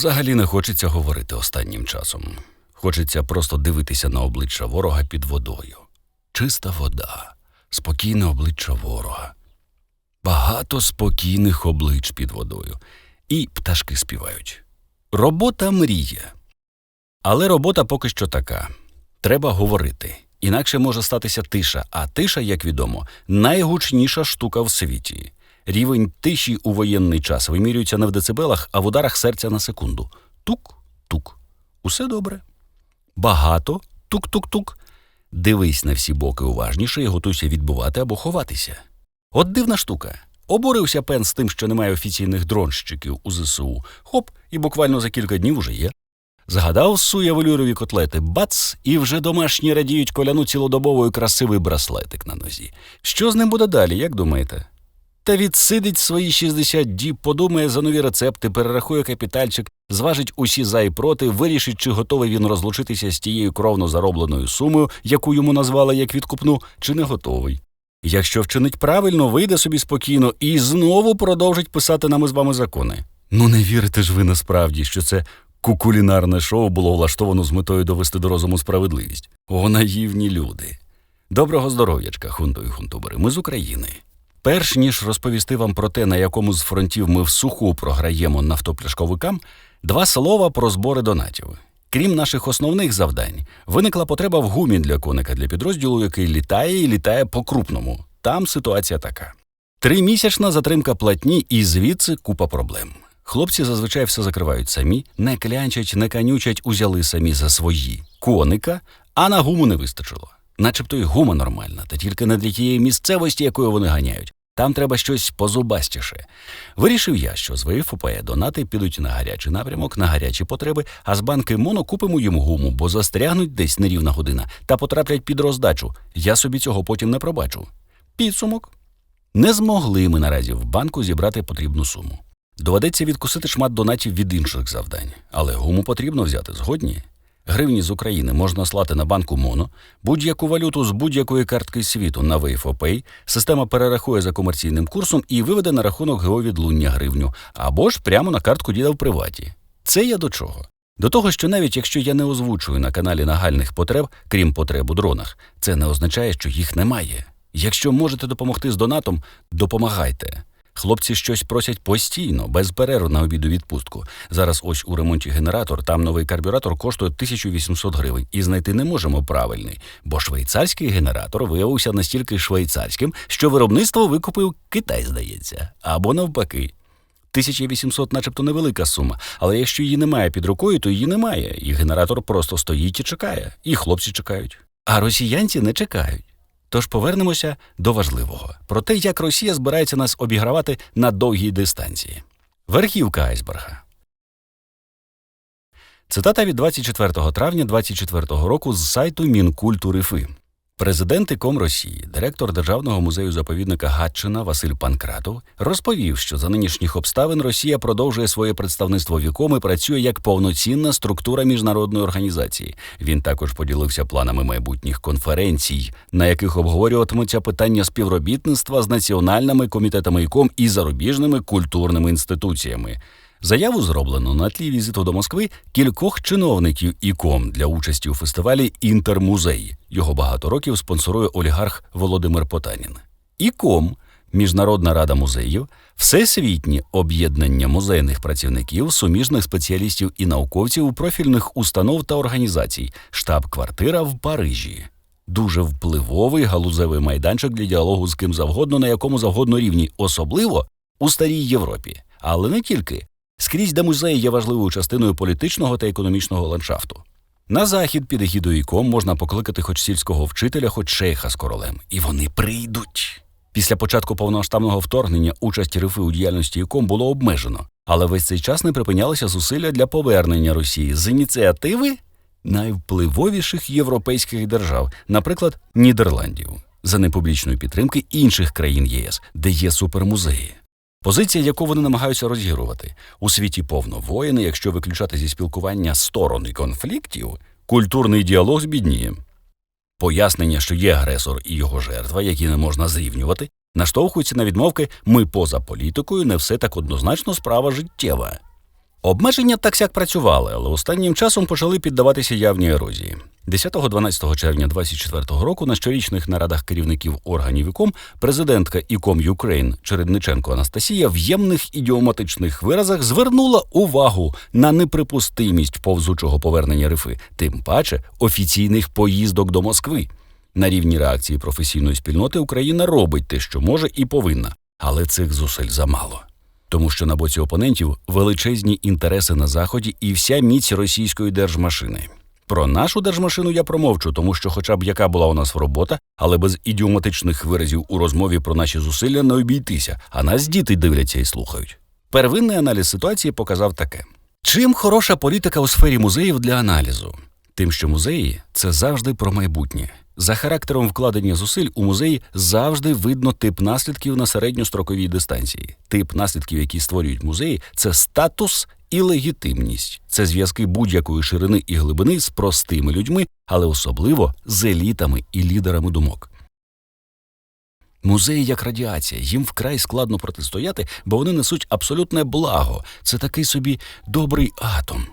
Взагалі не хочеться говорити останнім часом. Хочеться просто дивитися на обличчя ворога під водою. Чиста вода, спокійне обличчя ворога. Багато спокійних облич під водою. І пташки співають. Робота мріє. Але робота поки що така. Треба говорити. Інакше може статися тиша, а тиша, як відомо, найгучніша штука в світі. Рівень тиші у воєнний час вимірюється не в децибелах, а в ударах серця на секунду. Тук-тук. Усе добре. Багато тук-тук-тук. Дивись на всі боки уважніше і готуйся відбувати або ховатися. От дивна штука. Обурився пен з тим, що немає офіційних дронщиків у ЗСУ. Хоп, і буквально за кілька днів уже є. Згадав суя велюрові котлети, бац, і вже домашні радіють коляну цілодобовою красивий браслетик на нозі. Що з ним буде далі, як думаєте? Та відсидить свої 60 діб, подумає за нові рецепти, перерахує капітальчик, зважить усі за і проти, вирішить, чи готовий він розлучитися з тією кровно заробленою сумою, яку йому назвали як відкупну, чи не готовий. Якщо вчинить правильно, вийде собі спокійно і знову продовжить писати нами з вами закони. Ну не вірите ж ви насправді, що це кукулінарне шоу було влаштовано з метою довести до розуму справедливість. О, наївні люди. Доброго здоров'ячка, хунту і хунтубери. Ми з України. Перш ніж розповісти вам про те, на якому з фронтів ми в суху програємо нафтопляшковикам, два слова про збори донатів. Крім наших основних завдань, виникла потреба в гумі для коника для підрозділу, який літає і літає по-крупному. Там ситуація така: тримісячна затримка платні, і звідси купа проблем. Хлопці зазвичай все закривають самі, не клянчать, не канючать, узяли самі за свої коника, а на гуму не вистачило. Начебто й гума нормальна, та тільки не для тієї місцевості, якою вони ганяють. Там треба щось позубастіше. Вирішив я, що з ВФП донати підуть на гарячий напрямок, на гарячі потреби, а з банки Моно купимо їм гуму, бо застрягнуть десь нерівна година та потраплять під роздачу. Я собі цього потім не пробачу. Підсумок. Не змогли ми наразі в банку зібрати потрібну суму. Доведеться відкусити шмат донатів від інших завдань, але гуму потрібно взяти згодні. Гривні з України можна слати на банку Моно, будь-яку валюту з будь-якої картки світу на WaveOpay, система перерахує за комерційним курсом і виведе на рахунок геовідлуння гривню, або ж прямо на картку діда в приваті. Це я до чого? До того, що навіть якщо я не озвучую на каналі нагальних потреб, крім потреб у дронах, це не означає, що їх немає. Якщо можете допомогти з донатом, допомагайте. Хлопці щось просять постійно, без перерв на обіду відпустку. Зараз ось у ремонті генератор, там новий карбюратор коштує 1800 гривень, і знайти не можемо правильний, бо швейцарський генератор виявився настільки швейцарським, що виробництво викупив Китай, здається, або навпаки. 1800 начебто невелика сума, але якщо її немає під рукою, то її немає, і генератор просто стоїть і чекає, і хлопці чекають. А росіянці не чекають. Тож повернемося до важливого про те, як Росія збирається нас обігравати на довгій дистанції. Верхівка айсберга. Цитата від 24 травня 2024 року з сайту Мінкультури ФИ. Президент ІКОМ Росії, директор Державного музею заповідника Гатчина Василь Панкратов, розповів, що за нинішніх обставин Росія продовжує своє представництво в ІКОМ і працює як повноцінна структура міжнародної організації. Він також поділився планами майбутніх конференцій, на яких обговорюватимуться питання співробітництва з національними комітетами ІКОМ і зарубіжними культурними інституціями. Заяву зроблено на тлі візиту до Москви кількох чиновників ІКОМ для участі у фестивалі Інтермузей. Його багато років спонсорує олігарх Володимир Потанін. ІКОМ Міжнародна рада музеїв, всесвітнє об'єднання музейних працівників, суміжних спеціалістів і науковців профільних установ та організацій, штаб-квартира в Парижі. Дуже впливовий галузевий майданчик для діалогу з ким завгодно на якому завгодно рівні, особливо у старій Європі, але не тільки скрізь, де музеї є важливою частиною політичного та економічного ландшафту. На захід під егідою ІКОМ можна покликати хоч сільського вчителя, хоч шейха з королем, і вони прийдуть. Після початку повномасштабного вторгнення участь РФ у діяльності ІКОМ було обмежено, але весь цей час не припинялися зусилля для повернення Росії з ініціативи найвпливовіших європейських держав, наприклад, Нідерландів, за непублічної підтримки інших країн ЄС, де є супермузеї. Позиція, яку вони намагаються розігрувати у світі повно воїни, якщо виключати зі спілкування сторони конфліктів, культурний діалог збідніє. Пояснення, що є агресор і його жертва, які не можна зрівнювати, наштовхуються на відмовки ми поза політикою, не все так однозначно справа життєва. Обмеження так сяк працювали, але останнім часом почали піддаватися явній ерозії. 10-12 червня 2024 року на щорічних нарадах керівників органів ІКОМ президентка ІКОМ Юкрейн Чередниченко Анастасія в ємних ідіоматичних виразах звернула увагу на неприпустимість повзучого повернення РФИ, тим паче офіційних поїздок до Москви. На рівні реакції професійної спільноти Україна робить те, що може і повинна, але цих зусиль замало. Тому що на боці опонентів величезні інтереси на заході і вся міць російської держмашини. Про нашу держмашину я промовчу, тому що, хоча б яка була у нас робота, але без ідіоматичних виразів у розмові про наші зусилля не обійтися, а нас діти дивляться і слухають. Первинний аналіз ситуації показав таке: чим хороша політика у сфері музеїв для аналізу? Тим, що музеї це завжди про майбутнє. За характером вкладення зусиль у музеї завжди видно тип наслідків на середньостроковій дистанції. Тип наслідків, які створюють музеї, це статус і легітимність. Це зв'язки будь-якої ширини і глибини з простими людьми, але особливо з елітами і лідерами думок. Музеї як радіація, їм вкрай складно протистояти, бо вони несуть абсолютне благо. Це такий собі добрий атом.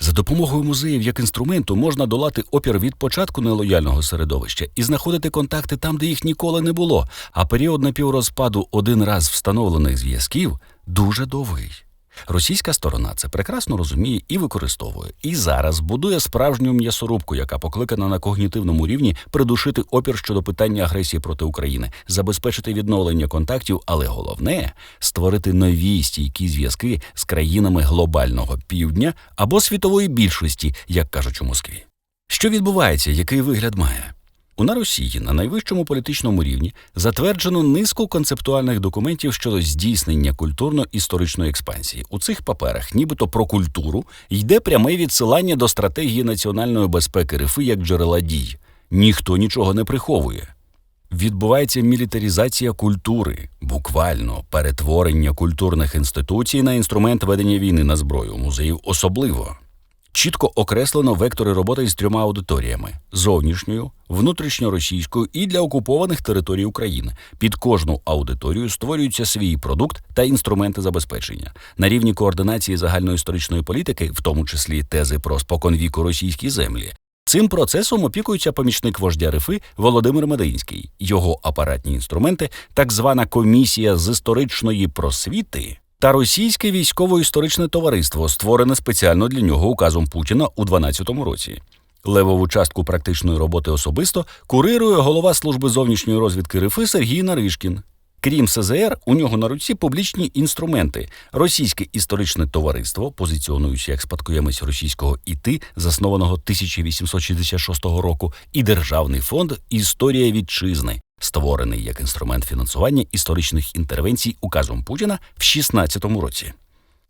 За допомогою музеїв як інструменту можна долати опір від початку нелояльного середовища і знаходити контакти там, де їх ніколи не було. А період напіврозпаду один раз встановлених зв'язків дуже довгий. Російська сторона це прекрасно розуміє і використовує, і зараз будує справжню м'ясорубку, яка покликана на когнітивному рівні придушити опір щодо питання агресії проти України, забезпечити відновлення контактів, але головне створити нові стійкі зв'язки з країнами глобального півдня або світової більшості, як кажуть у Москві. Що відбувається, який вигляд має? У на Росії на найвищому політичному рівні затверджено низку концептуальних документів щодо здійснення культурно-історичної експансії. У цих паперах, нібито про культуру, йде пряме відсилання до стратегії національної безпеки РФ як джерела дій. Ніхто нічого не приховує. Відбувається мілітаризація культури, буквально перетворення культурних інституцій на інструмент ведення війни на зброю музеїв особливо. Чітко окреслено вектори роботи з трьома аудиторіями: зовнішньою, внутрішньоросійською і для окупованих територій України. Під кожну аудиторію створюється свій продукт та інструменти забезпечення на рівні координації загальноісторичної політики, в тому числі тези про споконвіку російські землі. Цим процесом опікується помічник вождя РФИ Володимир Мединський, його апаратні інструменти, так звана комісія з історичної просвіти та російське військово-історичне товариство, створене спеціально для нього указом Путіна у 2012 році. Левову частку практичної роботи особисто курирує голова служби зовнішньої розвідки РФИ Сергій Наришкін. Крім СЗР, у нього на руці публічні інструменти. Російське історичне товариство, позиціонуючи як спадкоємець російського ІТ, заснованого 1866 року, і Державний фонд Історія вітчизни, створений як інструмент фінансування історичних інтервенцій указом Путіна в 2016 році.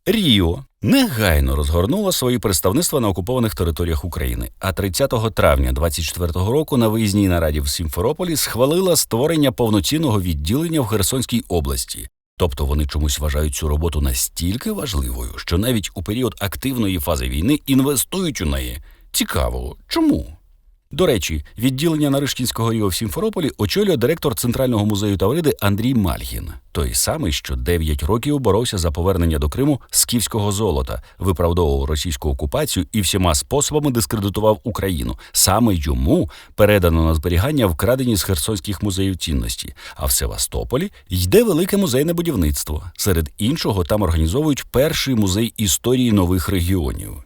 Ріо негайно розгорнула свої представництва на окупованих територіях України. А 30 травня 24-го року на виїзній нараді в Сімферополі схвалила створення повноцінного відділення в Херсонській області. Тобто вони чомусь вважають цю роботу настільки важливою, що навіть у період активної фази війни інвестують у неї. Цікаво, чому? До речі, відділення Наришкінського Ріо в Сімферополі очолює директор Центрального музею Тавриди Андрій Мальгін, той самий, що 9 років боровся за повернення до Криму скіфського золота, виправдовував російську окупацію і всіма способами дискредитував Україну. Саме йому передано на зберігання вкрадені з херсонських музеїв цінності. А в Севастополі йде велике музейне будівництво. Серед іншого там організовують перший музей історії нових регіонів.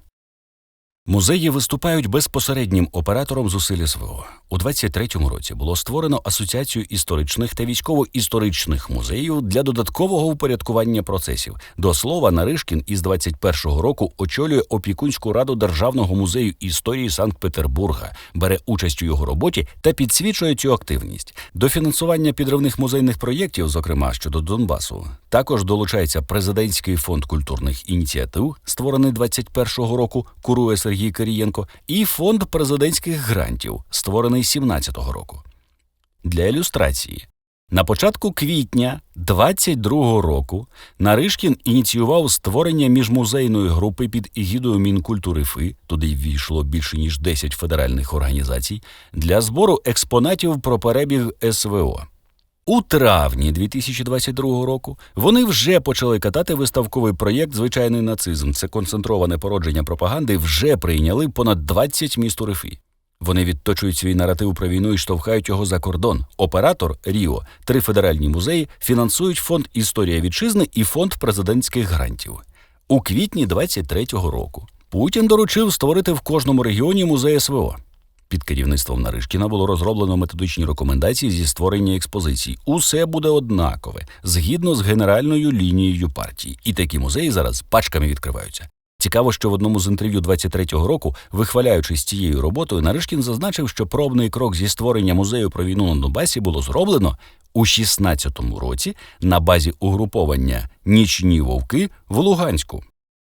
Музеї виступають безпосереднім оператором зусиль СВО. У 23-му році було створено Асоціацію історичних та військово-історичних музеїв для додаткового упорядкування процесів. До слова, Наришкін із 21-го року очолює опікунську раду Державного музею історії Санкт-Петербурга, бере участь у його роботі та підсвічує цю активність. До фінансування підривних музейних проєктів, зокрема щодо Донбасу, також долучається президентський фонд культурних ініціатив, створений 21-го року, курує Сергій. Сергій Карієнко, і фонд президентських грантів, створений 17-го року. Для ілюстрації на початку квітня 22-го року Наришкін ініціював створення міжмузейної групи під егідою Мінкультури ФИ, туди ввійшло більше ніж 10 федеральних організацій, для збору експонатів про перебіг СВО. У травні 2022 року вони вже почали катати виставковий проєкт Звичайний нацизм. Це концентроване породження пропаганди вже прийняли понад 20 міст УРФІ. Вони відточують свій наратив про війну і штовхають його за кордон. Оператор Ріо, три федеральні музеї фінансують фонд Історія вітчизни і фонд президентських грантів. У квітні 23-го року Путін доручив створити в кожному регіоні музей СВО. Під керівництвом Наришкіна було розроблено методичні рекомендації зі створення експозицій. Усе буде однакове, згідно з генеральною лінією партії. І такі музеї зараз пачками відкриваються. Цікаво, що в одному з інтерв'ю 23-го року, вихваляючись цією роботою, Наришкін зазначив, що пробний крок зі створення музею про війну на Донбасі було зроблено у 16-му році на базі угруповання Нічні вовки в Луганську.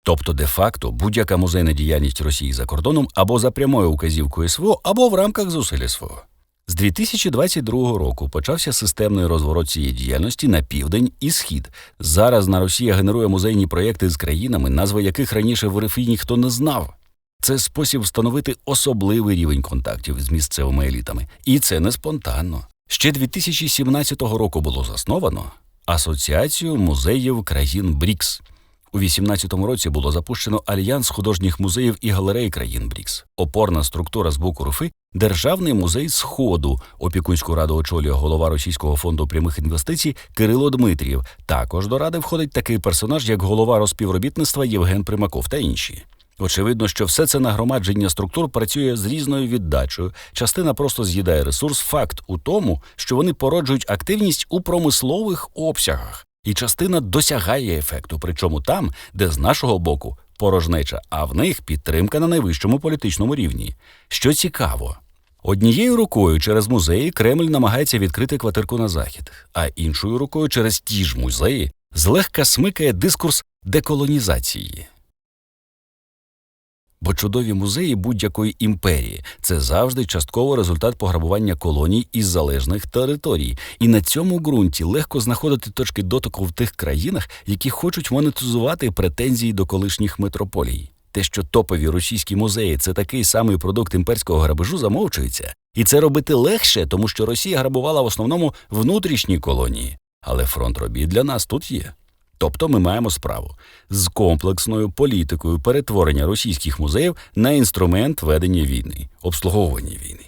Тобто, де-факто, будь-яка музейна діяльність Росії за кордоном або за прямою указівкою СВО, або в рамках зусиль СВО. З 2022 року почався системний розворот цієї діяльності на південь і схід. Зараз на Росія генерує музейні проєкти з країнами, назви яких раніше в РФІ ніхто не знав. Це спосіб встановити особливий рівень контактів з місцевими елітами, і це не спонтанно. Ще 2017 року було засновано Асоціацію музеїв країн БРІКС. У 18-му році було запущено альянс художніх музеїв і галерей країн БРІКС. Опорна структура з боку РФИ – Державний музей Сходу. Опікунську раду очолює голова Російського фонду прямих інвестицій Кирило Дмитрієв. Також до ради входить такий персонаж, як голова розпівробітництва Євген Примаков та інші. Очевидно, що все це нагромадження структур працює з різною віддачею. Частина просто з'їдає ресурс. Факт у тому, що вони породжують активність у промислових обсягах, і частина досягає ефекту, причому там, де з нашого боку порожнеча, а в них підтримка на найвищому політичному рівні. Що цікаво. Однією рукою через музеї Кремль намагається відкрити квартирку на захід, а іншою рукою через ті ж музеї злегка смикає дискурс деколонізації. Бо чудові музеї будь-якої імперії це завжди частково результат пограбування колоній із залежних територій, і на цьому ґрунті легко знаходити точки дотику в тих країнах, які хочуть монетизувати претензії до колишніх метрополій. Те, що топові російські музеї це такий самий продукт імперського грабежу, замовчується, і це робити легше, тому що Росія грабувала в основному внутрішні колонії. Але фронт робіт для нас тут є. Тобто ми маємо справу з комплексною політикою перетворення російських музеїв на інструмент ведення війни, обслуговування війни.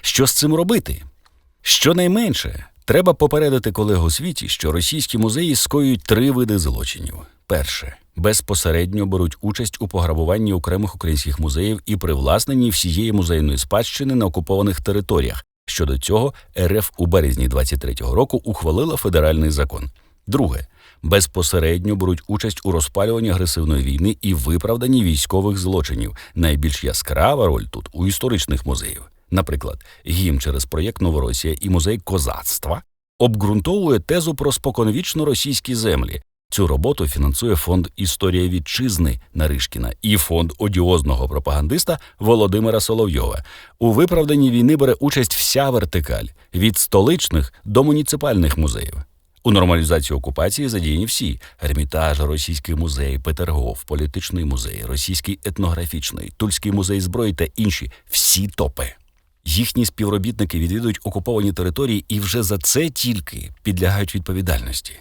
Що з цим робити? Щонайменше, треба попередити колег у світі, що російські музеї скоюють три види злочинів: перше безпосередньо беруть участь у пограбуванні окремих українських музеїв і привласненні всієї музейної спадщини на окупованих територіях. Щодо цього РФ у березні 23-го року ухвалила федеральний закон. Друге безпосередньо беруть участь у розпалюванні агресивної війни і виправданні військових злочинів. Найбільш яскрава роль тут у історичних музеїв. Наприклад, гімн через проєкт Новоросія і музей козацтва обґрунтовує тезу про споконвічно російські землі. Цю роботу фінансує фонд Історія вітчизни Наришкіна і фонд одіозного пропагандиста Володимира Соловйова. У виправданні війни бере участь вся вертикаль від столичних до муніципальних музеїв. У нормалізацію окупації задіяні всі: Ермітаж, Російський музей, Петергоф, політичний музей, Російський етнографічний, Тульський музей зброї та інші всі топи. Їхні співробітники відвідують окуповані території і вже за це тільки підлягають відповідальності.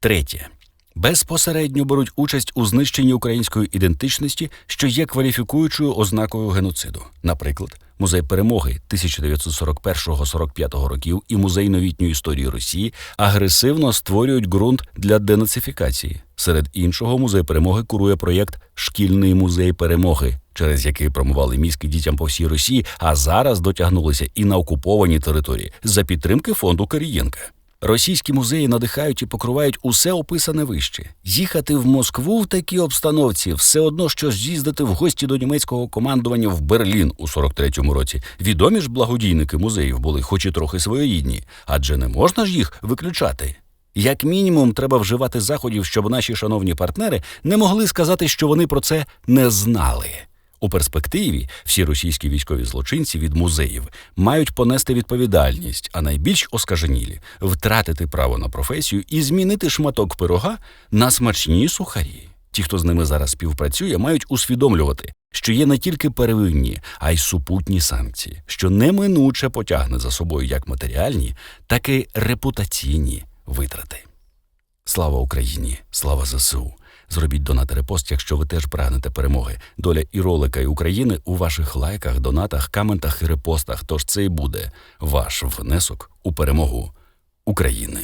Третє. Безпосередньо беруть участь у знищенні української ідентичності, що є кваліфікуючою ознакою геноциду. Наприклад, музей перемоги 1941-45 років і музей новітньої історії Росії агресивно створюють ґрунт для денацифікації. Серед іншого, музей перемоги курує проєкт Шкільний музей перемоги, через який промували мізки дітям по всій Росії, а зараз дотягнулися і на окуповані території за підтримки фонду Карієнка. Російські музеї надихають і покривають усе описане вище. Їхати в Москву в такій обстановці все одно, що з'їздити в гості до німецького командування в Берлін у 43-му році. Відомі ж благодійники музеїв були, хоч і трохи своєрідні, адже не можна ж їх виключати. Як мінімум, треба вживати заходів, щоб наші шановні партнери не могли сказати, що вони про це не знали. У перспективі всі російські військові злочинці від музеїв мають понести відповідальність, а найбільш оскаженілі втратити право на професію і змінити шматок пирога на смачні сухарі. Ті, хто з ними зараз співпрацює, мають усвідомлювати, що є не тільки первинні, а й супутні санкції, що неминуче потягне за собою як матеріальні, так і репутаційні витрати. Слава Україні! Слава ЗСУ! Зробіть донат репост, якщо ви теж прагнете перемоги. Доля і ролика і України у ваших лайках, донатах, коментах і репостах. Тож це і буде ваш внесок у перемогу України.